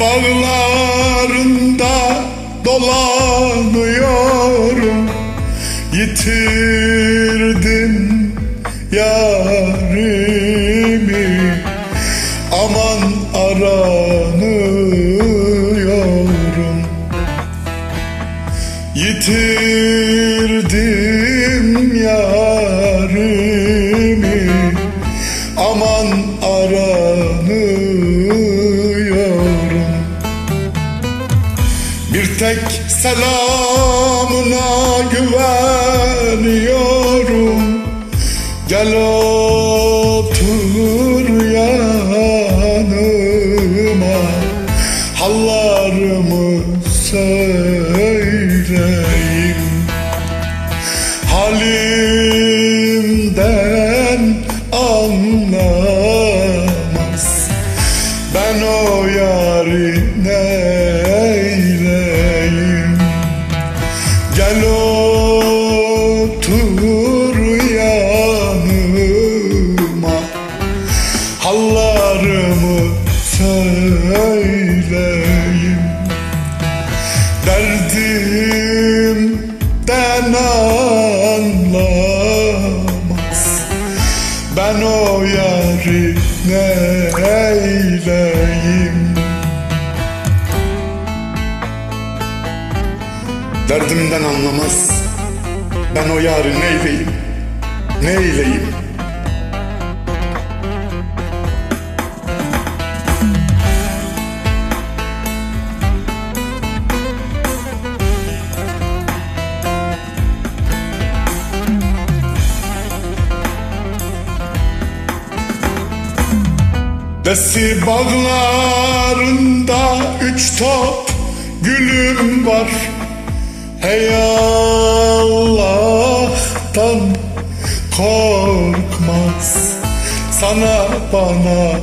bağlarında dolanıyorum. Yitirdim yarimi. Aman aranıyorum. Yitirdim tek selamına güveniyorum. Gel otur yanıma. Hallarımı söyleyeyim. Halimden Derdimden anlamaz. Ben o yari neyleyim? Derdimden anlamaz. Ben o yari neyleyim? Neyleyim Desi bağlarında üç top gülüm var. Hey Allah'tan korkmaz. Sana bana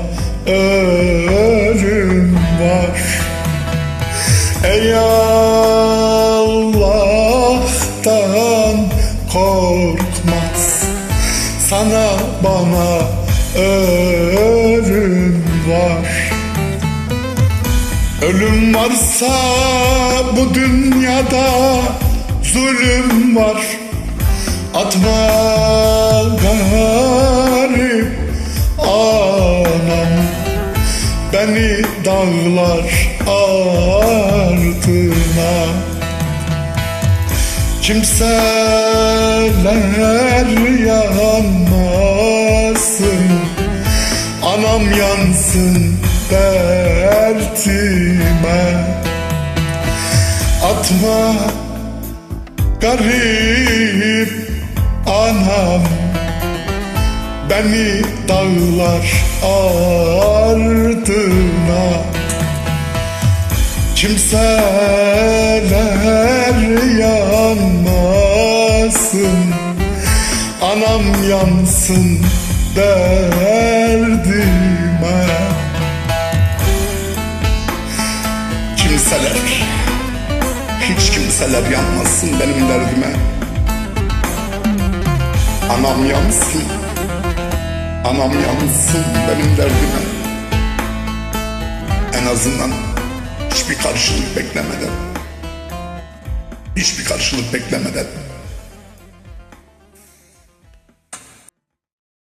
ölüm var. Ey Allah'tan korkmaz. Sana bana ölüm var. Ölüm varsa bu dünyada zulüm var. Atma garip anam. Beni dağlar ardına. Kimseler yanmasın Anam yansın dertime. Atma garip anam. Beni dağlar ardına. Kimseler yanmasın. Anam yansın derdime Kimseler Hiç kimseler yanmasın benim derdime. Anam yansın. Anam yansın benim derdime. En azından hiçbir karşılık beklemeden. Hiçbir karşılık beklemeden